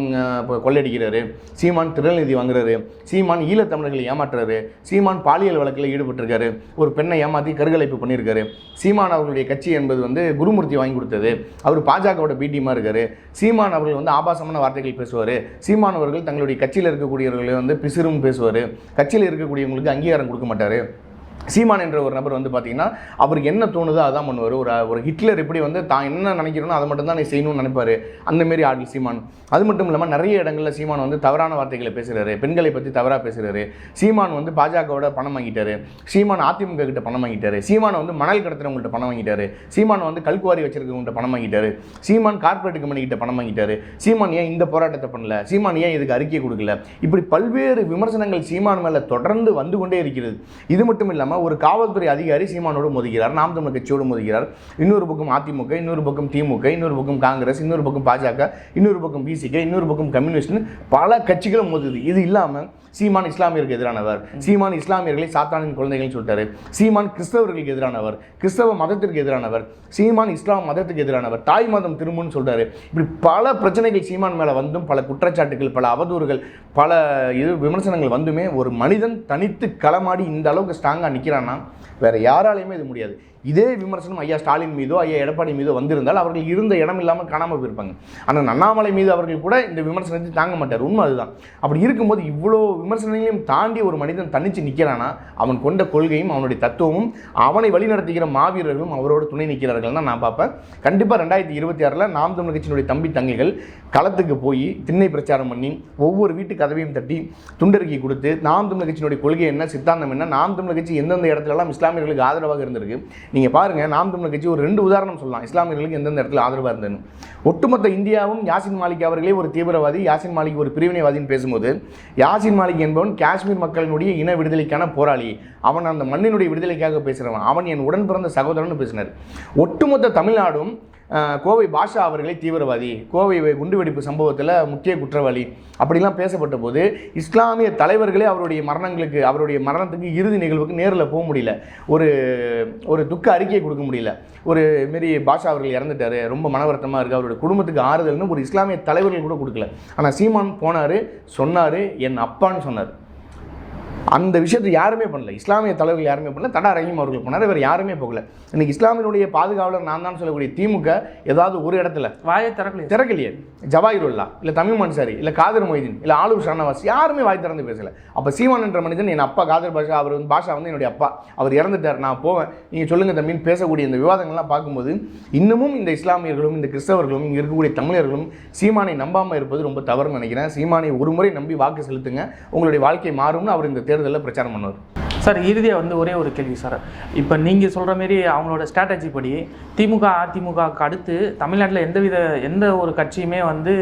கொள்ளையடிக்கிறாரு. சீமான் திருநிதி வாங்குறாரு. சீமான் ஈழத்தமிழர்களை ஏமாற்றுறாரு. சீமான் பாலியல் வழக்கில் ஈடுபட்டிருக்காரு. ஒரு பெண்ணை ஏமாற்றி கருகலைப்பு பண்ணியிருக்காரு. சீமான் அவர்களுடைய கட்சி என்பது வந்து குருமூர்த்தி வாங்கி கொடுத்தது. அவர் பாஜகவோட பிடிமா இருக்காரு. சீமான் அவர்கள் வந்து ஆபாசமான வார்த்தைகள் பேசுவார். சீமான் அவர்கள் தங்களுடைய கட்சியில் இருக்கக்கூடியவர்களை வந்து பிசிறும் பேசுவார். கட்சியில் இருக்கக்கூடியவங்களுக்கு அங்கீகாரம் கொடுக்க மாட்டார். رہے சீமான் என்ற ஒரு நபர் வந்து பார்த்தீங்கன்னா அவருக்கு என்ன தோணுதோ அதான் பண்ணுவார். ஒரு ஒரு ஹிட்லர் எப்படி வந்து தான் என்ன நினைக்கிறோனோ அதை மட்டும் தான் நீ செய்யணும்னு நினைப்பாரு. அந்தமாரி ஆடல் சீமான். அது மட்டும் இல்லாமல் நிறைய இடங்களில் சீமான் வந்து தவறான வார்த்தைகளை பேசுகிறாரு பெண்களை பற்றி தவறாக பேசுகிறாரு சீமான் வந்து பாஜகவோட பணம் வாங்கிட்டாரு. சீமான் அதிமுக கிட்ட பணம் வாங்கிட்டாரு. சீமான் வந்து மணல் கடத்துறவங்கள்ட்ட பணம் வாங்கிட்டாரு. சீமான் வந்து கல்குவாரி வச்சிருக்கவங்கள்ட்ட பணம் வாங்கிட்டாரு. சீமான் கார்ப்பரேட் கம்பெனி கிட்ட பணம் வாங்கிட்டாரு. சீமான் ஏன் இந்த போராட்டத்தை பண்ணல? சீமான் ஏன் இதுக்கு அறிக்கை கொடுக்கல? இப்படி பல்வேறு விமர்சனங்கள் சீமான் மேலே தொடர்ந்து வந்து கொண்டே இருக்கிறது. இது மட்டும் இல்லாமல் ஒரு காவல்துறை அதிகாரி சீமானோடு மோதுகிறார் நாம் தமிழ் கட்சியோடு மோதுகிறார். இன்னொரு பக்கம் அதிமுக இன்னொரு பக்கம் திமுக இன்னொரு பக்கம் காங்கிரஸ் இன்னொரு பக்கம் பாஜக இன்னொரு பக்கம் பிசிக இன்னொரு பக்கம் கம்யூனிஸ்ட்னு பல கட்சிகளும் மோதுது. இது இல்லாமல் சீமான் இஸ்லாமியருக்கு எதிரானவர். சீமான் இஸ்லாமியர்களை சாத்தானின் குழந்தைகள்னு சொல்லிட்டாரு. சீமான் கிறிஸ்தவர்களுக்கு எதிரானவர். கிறிஸ்தவ மதத்திற்கு எதிரானவர். சீமான் இஸ்லாம் மதத்துக்கு எதிரானவர். தாய் மதம் திரும்புன்னு சொல்றாரு. இப்படி பல பிரச்சனைகள் சீமான் மேல வந்தும் பல குற்றச்சாட்டுகள் பல அவதூறுகள் பல இது விமர்சனங்கள் வந்துமே ஒரு மனிதன் தனித்து களமாடி இந்த அளவுக்கு ஸ்ட்ராங்காக நிற்கிறான்னா வேற யாராலையுமே இது முடியாது. இதே விமர்சனம் ஐயா ஸ்டாலின் மீதோ ஐயா எடப்பாடி மீதோ வந்திருந்தால் அவர்கள் இருந்த இடம் இல்லாமல் காணாமல் போயிருப்பாங்க. ஆனால் அண்ணாமலை மீது அவர்கள் கூட இந்த விமர்சனத்தை தாங்க மாட்டார். உண்மை அதுதான். அப்படி இருக்கும்போது இவ்வளோ விமர்சனங்களையும் தாண்டி ஒரு மனிதன் தனிச்சு நிற்கிறானா அவன் கொண்ட கொள்கையும் அவனுடைய தத்துவமும் அவனை வழிநடத்துகிற மாவீரர்களும் அவரோட துணை நிற்கிறார்கள் தான் நான் பார்ப்பேன். கண்டிப்பாக ரெண்டாயிரத்தி இருபத்தி ஆறில் நாம் தமிழ் கட்சியினுடைய தம்பி தங்கைகள் களத்துக்கு போய் திண்ணை பிரச்சாரம் பண்ணி ஒவ்வொரு வீட்டு கதவையும் தட்டி துண்டறிக்கை கொடுத்து நாம் தமிழ் கட்சியினுடைய கொள்கை என்ன சித்தாந்தம் என்ன நாம் தமிழ் கட்சி எந்தெந்த இடத்துலலாம் இஸ்லாமியர்களுக்கு ஆதரவாக இருந்திருக்கு நீங்கள் பாருங்கள் நாம் தமிழ் கட்சி ஒரு ரெண்டு உதாரணம் சொல்லலாம். இஸ்லாமியர்களுக்கு எந்தெந்த இடத்துல ஆதரவாக இருந்ததுன்னு. ஒட்டுமொத்த இந்தியாவும் யாசின் மாலிக் அவர்களே ஒரு தீவிரவாதி யாசின் மாலிக் ஒரு பிரிவினைவாதின்னு பேசும்போது யாசின் மாலிக் என்பவன் காஷ்மீர் மக்களினுடைய இன விடுதலைக்கான போராளி. அவன் அந்த மண்ணினுடைய விடுதலைக்காக பேசுகிறவன் அவன் என் உடன் பிறந்த சகோதரன் பேசினார். ஒட்டுமொத்த தமிழ்நாடும் கோவை பாஷா அவர்களே தீவிரவாதி. கோவை குண்டுவெடிப்பு சம்பவத்தில் முக்கிய குற்றவாளி. அப்படிலாம் பேசப்பட்ட போது இஸ்லாமிய தலைவர்களே அவருடைய மரணங்களுக்கு அவருடைய மரணத்துக்கு இறுதி நிகழ்வுக்கு நேரில் போக முடியல. ஒரு ஒரு துக்க அறிக்கையை கொடுக்க முடியல. ஒரு மாரி பாஷா அவர்கள் இறந்துட்டாரு. ரொம்ப மனவருத்தமாக இருக்குது அவருடைய குடும்பத்துக்கு ஆறுதல்னு ஒரு இஸ்லாமிய தலைவர்கள் கூட கொடுக்கல. ஆனால் சீமான் போனார் சொன்னார் என் அப்பான்னு சொன்னார். அந்த விஷயத்தை யாருமே பண்ணல. இஸ்லாமிய தலைவர்கள் யாருமே பண்ணல. தடா ரஹீம் அவர்கள் போனார். இவர் யாருமே போகல. இன்னைக்கு இஸ்லாமியனுடைய பாதுகாவலர் நான் தான் சொல்லக்கூடிய திமுக ஏதாவது ஒரு இடத்துல வாயை திறக்கலையே? திறக்கலையே. ஜவாஹிருல்லா இல்லை தமிழ் மன்சாரி இல்லை காதர் மொய்தீன் இல்லை ஆலூர் ஷானவாஸ் யாருமே வாய் திறந்து பேசல. அப்போ சீமான் என்ற மனிதன் என் அப்பா காதர் பாஷா அவர் வந்து பாஷா வந்து என்னுடைய அப்பா. அவர் இறந்துட்டார் நான் போவேன். நீங்கள் சொல்லுங்க தம்பின்னு பேசக்கூடிய இந்த விவாதங்கள்லாம் பார்க்கும்போது இன்னமும் இந்த இஸ்லாமியர்களும் இந்த கிறிஸ்தவர்களும் இங்கே இருக்கக்கூடிய தமிழர்களும் சீமானை நம்பாமல் இருப்பது ரொம்ப தவறுன்னு நினைக்கிறேன். சீமானை ஒரு முறை நம்பி வாக்கு செலுத்துங்க. உங்களுடைய வாழ்க்கை மாறும்னு அவர் இந்த தேர்தலில் பிரச்சாரம் பண்ணுவார். சார் இறுதியாக வந்து ஒரே ஒரு கேள்வி சார். இப்போ நீங்கள் சொல்கிற மாரி அவங்களோட ஸ்ட்ராட்டஜி படி திமுக அதிமுகவுக்கு அடுத்து தமிழ்நாட்டில் எந்தவித எந்த ஒரு கட்சியுமே வந்து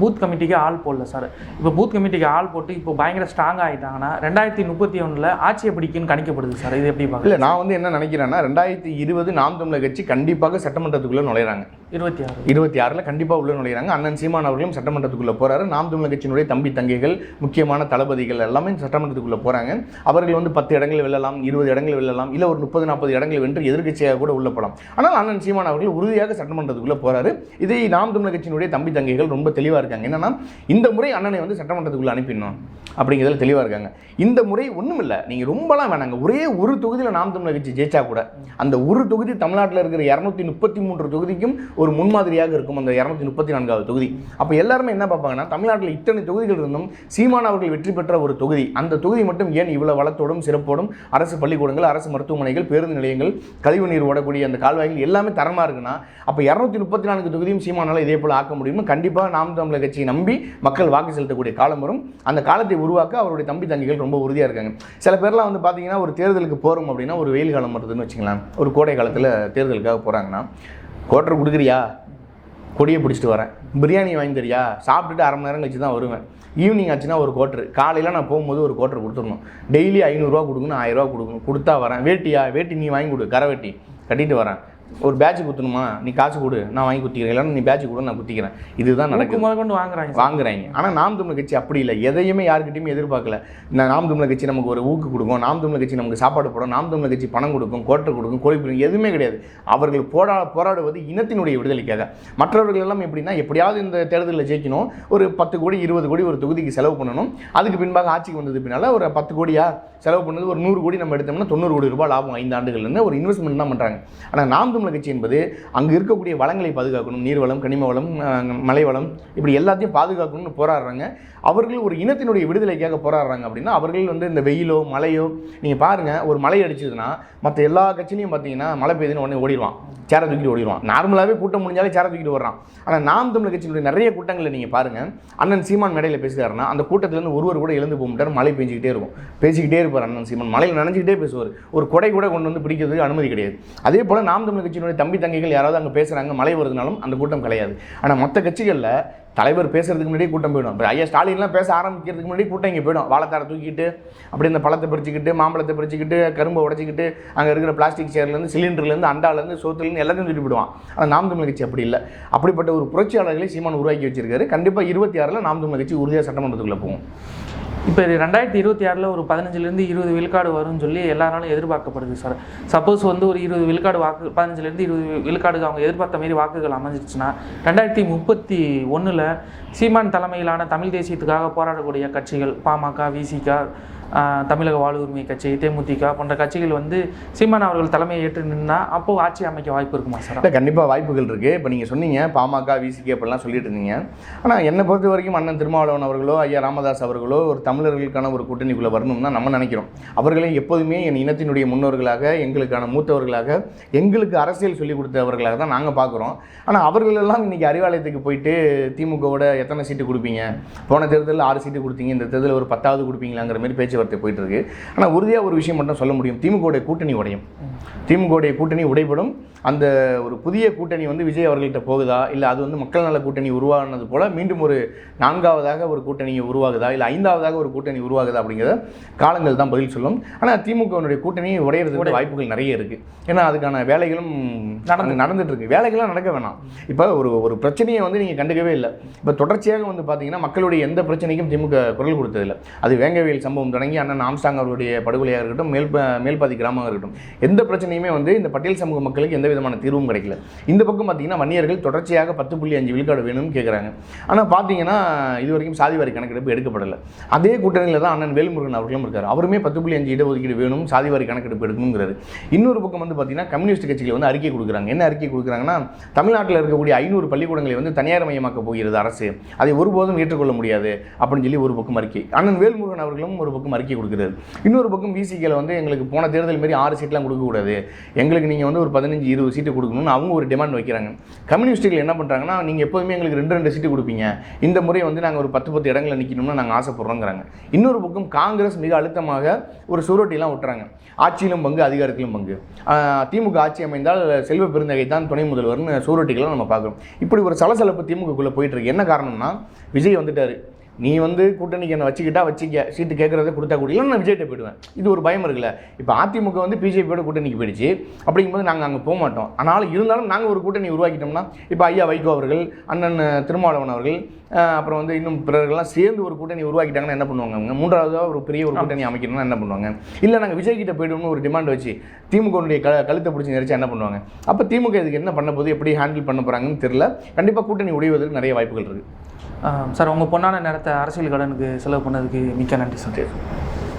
பூத் கமிட்டிக்கு ஆள் போடல சார். இப்போ பூத் கமிட்டிக்கு ஆள் போட்டு இப்போ பயங்கர ஸ்ட்ராங் ஆகிட்டாங்கன்னா ரெண்டாயிரத்தி முப்பத்தி ஒன்றில் ஆட்சியை பிடிக்குன்னு கணிக்கப்படுது சார். இது எப்படி பார்க்கல இல்லை நான் வந்து என்ன நினைக்கிறேன்னா ரெண்டாயிரத்தி இருபது நாம் தமிழர் கட்சி கண்டிப்பாக சட்டமன்றத்துக்குள்ளே நுழையிறாங்க. இருபத்தி ஆறு. இருபத்தி ஆறில் கண்டிப்பாக உள்ள நுழையிறாங்க. அண்ணன் சீமான் அவர்களும் சட்டமன்றத்துக்குள்ளே போறாரு. நாம் தமிழர் கட்சியினுடைய தம்பி தங்கைகள் முக்கியமான தளபதிகள் எல்லாமே சட்டமன்றத்துக்குள்ளே போகிறாங்க அவர்கள் வந்து பத்து இடங்கள் வெல்லலாம் இருபது இடங்கள் வெல்லலாம் இல்லை ஒரு முப்பது நாற்பது இடங்கள் வென்று எதிர்கட்சியாக கூட உள்ள போகலாம் ஆனால் அண்ணன் சீமான் அவர்கள் உறுதியாக சட்டமன்றத்துக்குள்ளே போறாரு. இதை நாம் தமிழர் கட்சியினுடைய தம்பி தங்கைகள் ரொம்ப தெளிவாக இருக்காங்க. என்னன்னா இந்த முறை அண்ணனை வந்து சட்டமன்றத்துக்குள்ளே அனுப்பிடணும் அப்படிங்கிறதுல தெளிவாக இருக்காங்க. இந்த முறை ஒன்றும் இல்லை. நீங்கள் ரொம்பலாம் வேணாங்க. ஒரே ஒரு தொகுதியில் நாம் தமிழர் கட்சி ஜெயிச்சா கூட அந்த ஒரு தொகுதி தமிழ்நாட்டில் இருக்கிற இரநூத்தி முப்பத்தி மூன்று தொகுதிக்கும் ஒரு முன்மாதிரியாக இருக்கும் அந்த இரநூத்தி முப்பத்தி நான்காவது தொகுதி. அப்போ எல்லாருமே என்ன பார்ப்பாங்கன்னா தமிழ்நாட்டில் இத்தனை தொகுதிகள் இருந்தும் சீமான் அவர்கள் வெற்றி பெற்ற ஒரு தொகுதி. அந்த தொகுதி மட்டும் ஏன் இவ்வளவு வளத்தோடும் சிறப்பு போடும். அரசு பள்ளிக்கூடங்கள் அரசு மருத்துவமனைகள் பேருந்து நிலையங்கள் கழிவு நீர் ஓடக்கூடிய அந்த கால்வாய்கள் எல்லாமே தரமாக இருக்குன்னா அப்போ இரநூத்தி முப்பத்தி நான்கு தொகுதியும் சீமானால் இதே போல் ஆக்க முடியும்னு கண்டிப்பாக நாம் தமிழர் கட்சியை நம்பி மக்கள் வாக்கு செலுத்தக்கூடிய காலம் வரும். அந்த காலத்தை உருவாக்க அவருடைய தம்பி தங்கிகள் ரொம்ப உறுதியாக இருக்காங்க. சில பேர்லாம் வந்து பார்த்தீங்கன்னா ஒரு தேர்தலுக்கு போகிறோம் அப்படின்னா ஒரு வெயில் காலம் வருதுன்னு வச்சுக்கலாம் ஒரு கோடை காலத்தில் தேர்தலுக்காக போகிறாங்கன்னா கோட்டர் கொடுக்குறியா? கொடியை பிடிச்சிட்டு வரேன். பிரியாணி வாங்கி தரியா? சாப்பிட்டுட்டு அரை மணி நேரம் கழிச்சு தான் வருவேன். ஈவினிங் ஆச்சுன்னா ஒரு கோட்ரு காலையில் நான் போகும்போது ஒரு கோட்டர் கொடுத்துடணும். டெய்லி ஐநூறுரூவா கொடுக்கணும் ஆயிரரூவா கொடுக்கணும். கொடுத்தா வரேன். வேட்டியா? வேட்டி நீ வாங்கி கொடு. கரை வேட்டி. கட்டிட்டு வரேன். ஒரு பேட்ச் குத்தணுமா? நீ காசு கொடு நான் வாங்கி குத்திக்கிறேன். இல்லைன்னா நீ பேட்ச் கொடு நான் குத்திக்கிறேன். இதுதான் முதல் கொண்டு வாங்குறாங்க. வாங்குறாங்க. ஆனால் நாம் தமிழர் கட்சி அப்படி இல்லை. எதையுமே யாருக்கிட்டையுமே எதிர்பார்க்கல. நான் நாம் தமிழர் கட்சி நமக்கு ஒரு ஊக்கு கொடுக்கும். நாம் தமிழர் கட்சி நமக்கு சாப்பாடு போடும். நாம் தமிழர் கட்சி பணம் கொடுக்கும் கோட்டை கொடுக்கும் கோழிப்பிடும் எதுவுமே கிடையாது. அவர்கள் போரா போராடுவது இனத்தினுடைய விடுதலைக்காக. மற்றவர்கள் எல்லாம் எப்படின்னா எப்படியாவது இந்த தேர்தலில் ஜெயிக்கணும். ஒரு பத்து கோடி இருபது கோடி ஒரு தொகுதிக்கு செலவு பண்ணணும். அதுக்கு பின்பாக ஆட்சிக்கு வந்தது பின்னால் ஒரு பத்து கோடியா செலவு பண்ணது ஒரு நூறு கோடி நம்ம எடுத்தோம்னா தொண்ணூறு கோடி ரூபாய் லாபம் ஐந்து ஆண்டுகள்லேருந்து ஒரு இன்வெஸ்ட்மெண்ட் தான் பண்ணுறாங்க ஆனால் நாம் தமிழர் கட்சி என்பது அங்கே இருக்கக்கூடிய வளங்களை பாதுகாக்கணும். நீர்வளம் கனிம வளம் மலைவளம் மலை இப்படி எல்லாத்தையும் பாதுகாக்கணும்னு போராடுறாங்க. அவர்கள் ஒரு இனத்தினுடைய விடுதலைக்காக போராடுறாங்க அப்படின்னா அவர்கள் வந்து இந்த வெயிலோ மழையோ நீங்கள் பாருங்கள் ஒரு மழை அடிச்சதுன்னா மற்ற எல்லா கட்சியிலையும் பார்த்தீங்கன்னா மழை பெய்யுதுன்னு உடனே ஓடிடுவான். சேர தூக்கிட்டு ஓடிடுவான். நார்மலாகவே கூட்டம் முடிஞ்சாலே சேர தூக்கிட்டு வர்றான் ஆனால் நாம் தமிழ் கட்சியினுடைய நிறைய கூட்டங்களை நீங்கள் பாருங்கள் அண்ணன் சீமான் மேடையில் பேசுகிறாருன்னா அந்த கூட்டத்திலேருந்து ஒருவர் கூட எழுந்து போக மாட்டார் மழை பெஞ்சிக்கிட்டே இருக்கும். பேசிக்கிட்டே இருப்பார் அண்ணன் சீமான். மலையில் நினைஞ்சிக்கிட்டே பேசுவார். ஒரு கொடை கூட கொண்டு வந்து பிடிக்கிறதுக்கு அனுமதி கிடையாது. அதே போல் நாம் தமிழ் கட்சியினுடைய தம்பி தங்கைகள் யாராவது அங்கே பேசுகிறாங்க மழை வருதுனாலும் அந்த கூட்டம் கிடையாது. ஆனால் மற்ற கட்சிகளில் தலைவர் பேசுறதுக்கு முன்னாடியே கூட்டம் போயிடும். இப்போ ஐயா ஸ்டாலின்லாம் பேச ஆரம்பிக்கிறதுக்கு முன்னாடி கூட்டம் இங்கே போயிடும். வாழைத்தாரை தூக்கிட்டு அப்படி இந்த பழத்தை பறிச்சுக்கிட்டு மாம்பழத்தை பறிச்சுக்கிட்டு கரும்பை உடச்சிக்கிட்டு அங்கே இருக்கிற பிளாஸ்டிக் சேர்லேருந்து சிலிண்டர்லேருந்து அண்டாலேருந்து சோத்துலேருந்து எல்லாத்தையும் தூக்கிட்டு போயிடுவான். ஆனால் நாம் தமிழ் கட்சி அப்படி இல்லை. அப்படிப்பட்ட ஒரு புரட்சியாளர்களை சீமான் உருவாக்கி வச்சிருக்காரு. கண்டிப்பாக இருபத்தி ஆறில் நாம் தமிழ் கட்சி உறுதியாக சட்டமன்றத்துக்குள்ளே போகும். இப்போ இது ரெண்டாயிரத்தி இருபத்தி ஆறில் ஒரு பதினஞ்சுலேருந்து இருபது விழுக்காடு வரும்னு சொல்லி எல்லாராலும் எதிர்பார்க்கப்படுது சார். சப்போஸ் வந்து ஒரு இருபது விழுக்காடு வாக்கு பதினஞ்சுலேருந்து இருபது விழுக்காடுக்கு அவங்க எதிர்பார்த்த மாரி வாக்குகள் அமைஞ்சிருச்சுன்னா ரெண்டாயிரத்தி முப்பத்தி ஒன்றில் சீமான் தலைமையிலான தமிழ் தேசியத்துக்காக போராடக்கூடிய கட்சிகள் பாமக விசிக தமிழக வாழ் உரிமை கட்சி தேமுதிக போன்ற கட்சிகள் வந்து சீமான் அவர்கள் தலைமையை ஏற்று நின்னா அப்போ ஆட்சி அமைக்க வாய்ப்பு இருக்குமா சார்? இல்லை கண்டிப்பாக வாய்ப்புகள் இருக்குது இப்போ நீங்கள் சொன்னீங்க பாமக விசிகே அப்படிலாம் சொல்லிட்டு இருந்தீங்க. ஆனால் என்னை பொறுத்த வரைக்கும் அண்ணன் திருமாவளவன் அவர்களோ ஐயா ராமதாஸ் அவர்களோ ஒரு தமிழர்களுக்கான ஒரு கூட்டணிக்குள்ளே வரணும்னு தான் நம்ம நினைக்கிறோம். அவர்களே எப்போதுமே என் இனத்தினுடைய முன்னோர்களாக எங்களுக்கான மூத்தவர்களாக எங்களுக்கு அரசியல் சொல்லிக் கொடுத்தவர்களாக தான் நாங்கள் பார்க்குறோம் ஆனால் அவர்களெல்லாம் இன்றைக்கி அறிவாலயத்துக்கு போயிட்டு திமுகவோட எத்தனை சீட்டு கொடுப்பீங்க? போன தேர்தலில் ஆறு சீட்டு கொடுத்தீங்க இந்த தேர்தலில் ஒரு பத்தாவது கொடுப்பீங்களாங்கிற மாதிரி பேச்சு பேச்சுவார்த்தை போயிட்டு இருக்கு ஆனால் உறுதியாக ஒரு விஷயம் மட்டும் சொல்ல முடியும். திமுகவுடைய கூட்டணி உடையும். திமுகவுடைய கூட்டணி உடைபடும். அந்த ஒரு புதிய கூட்டணி வந்து விஜய் அவர்கள்ட்ட போகுதா? இல்லை அது வந்து மக்கள் நல கூட்டணி உருவானது போல மீண்டும் ஒரு நான்காவதாக ஒரு கூட்டணி உருவாகுதா? இல்லை ஐந்தாவதாக ஒரு கூட்டணி உருவாகுதா அப்படிங்கிறத காலங்கள் தான் பதில் சொல்லும். ஆனால் திமுகவினுடைய கூட்டணி உடையிறதுக்கு வாய்ப்புகள் நிறைய இருக்குது ஏன்னா அதுக்கான வேலைகளும் நடந்து நடந்துட்டு இருக்கு. வேலைகள்லாம் நடக்க வேணாம். இப்போ ஒரு ஒரு பிரச்சனையை வந்து நீங்கள் கண்டுக்கவே இல்லை. இப்போ தொடர்ச்சியாக வந்து பார்த்தீங்கன்னா மக்களுடைய எந்த பிரச்சனைக்கும் திமுக குரல் கொடுத்ததில்லை. அது வேங்கவேல் சம்பவம் தொடங்கி அண்ணன் ஆம்சாங் அவருடைய படுகொலையாக இருக்கட்டும் மேல் மேல்பாதி கிராமமாக இருக்கட்டும் எந்த பிரச்சனையுமே வந்து இந்த பட்டியல் சமூக மக்களுக்கு எந்த விதமான தீர்வும் கிடைக்கல. இந்த பக்கம் பார்த்தீங்கன்னா வன்னியர்கள் தொடர்ச்சியாக பத்து புள்ளி அஞ்சு விழுக்காடு வேணும்னு கேட்குறாங்க ஆனால் பார்த்தீங்கன்னா இது வரைக்கும் சாதிவாரி கணக்கெடுப்பு எடுக்கப்படலை. அதே கூட்டணியில் தான் அண்ணன் வேல்முருகன் அவர்களும் இருக்கார். அவருமே பத்து புள்ளி அஞ்சு இடஒதுக்கீடு வேணும் சாதிவாரி கணக்கெடுப்பு எடுக்கணுங்கிறாரு. இன்னொரு பக்கம் வந்து பார்த்தீங்கன்னா கம்யூனிஸ்ட் கட்சிகள் வந்து அறிக்கை கொடுக்குறாங்க. என்ன அறிக்கை கொடுக்குறாங்கன்னா தமிழ்நாட்டில் இருக்கக்கூடிய ஐநூறு பள்ளிக்கூடங்களை வந்து தனியார் மயமாக்க போகிறது அரசு. அதை ஒருபோதும் ஏற்றுக்கொள்ள முடியாது அப்படின்னு சொல்லி ஒரு பக்கம் அறிக்கை. அண்ணன் வேல்முருகன் அவர்களும் ஒரு பக்கம் அறிக்கை கொடுக்குறாரு இன்னொரு பக்கம் விசிகளை வந்து எங்களுக்கு போன தேர்தல் மாரி ஆறு சீட்லாம் கொடுக்கக்கூடாது எங்களுக்கு நீங்கள் வந்து ஒரு பதினஞ்சு இருபது சீட்டு கொடுக்கணும்னு அவங்க ஒரு டிமாண்ட் வைக்கிறாங்க. கம்யூனிஸ்ட்டுகள் என்ன பண்ணுறாங்கன்னா நீங்கள் எப்போதுமே எங்களுக்கு ரெண்டு ரெண்டு சீட்டு கொடுப்பீங்க. இந்த முறை வந்து நாங்கள் ஒரு பத்து பத்து இடங்களில் நிற்கணும்னு நாங்கள் ஆசைப்படுறோங்கிறாங்க. இன்னொரு பக்கம் காங்கிரஸ் மிக அழுத்தமாக ஒரு சுருட்டிலாம் விட்டுறாங்க. ஆட்சியிலும் பங்கு அதிகாரத்திலும் பங்கு. திமுக ஆட்சி அமைந்தால் செல்வ பெருந்தகை தான் துணை முதல்வர்னு சுவரொட்டிகளை நம்ம பார்க்குறோம். இப்படி ஒரு சலசலப்பு திமுகக்குள்ளே போயிட்டுருக்கு என்ன காரணம்னா விஜய் வந்துட்டார். நீ வந்து கூட்டணிக்கு என்ன வச்சுக்கிட்டா வச்சுக்க சீட்டு கேட்குறத கொடுத்தா கூட. இல்லை நான் விஜய்கிட்ட போயிடுவேன். இது ஒரு பயம் இருக்குல்ல. இப்போ அதிமுக வந்து பிஜேபியோட கூட்டணிக்கு போயிடுச்சு. அப்படிங்கும்போது நாங்கள் அங்கே போக மாட்டோம். ஆனாலும் இருந்தாலும் நாங்கள் ஒரு கூட்டணி உருவாக்கிட்டோம்னா இப்போ ஐயா வைகோ அவர்கள் அண்ணன் திருமாவளவன் அவர்கள் அப்புறம் வந்து இன்னும் பிறர்கள்லாம் சேர்ந்து ஒரு கூட்டணி உருவாக்கிட்டாங்கன்னா என்ன பண்ணுவாங்க அவங்க? மூன்றாவதாக ஒரு பெரிய ஒரு கூட்டணி அமைக்கணும்னா என்ன பண்ணுவாங்க? இல்லை நாங்கள் விஜய் கிட்ட போய்டுவோம்னு ஒரு டிமாண்ட் வச்சு திமுகவுடைய க கழுத்தை பிடிச்சி நெரிச்சா என்ன பண்ணுவாங்க? அப்போ திமுக இதுக்கு என்ன பண்ண போகுது? எப்படி ஹேண்டில் பண்ண போகிறாங்கன்னு தெரியல. கண்டிப்பாக கூட்டணி உடைவதற்கு நிறைய வாய்ப்புகள் இருக்குது சார் உங்கள் பொண்ணான நேரத்தை அரசியல் கடனுக்கு செலவு பண்ணதுக்கு மிக்க நன்றி சார்.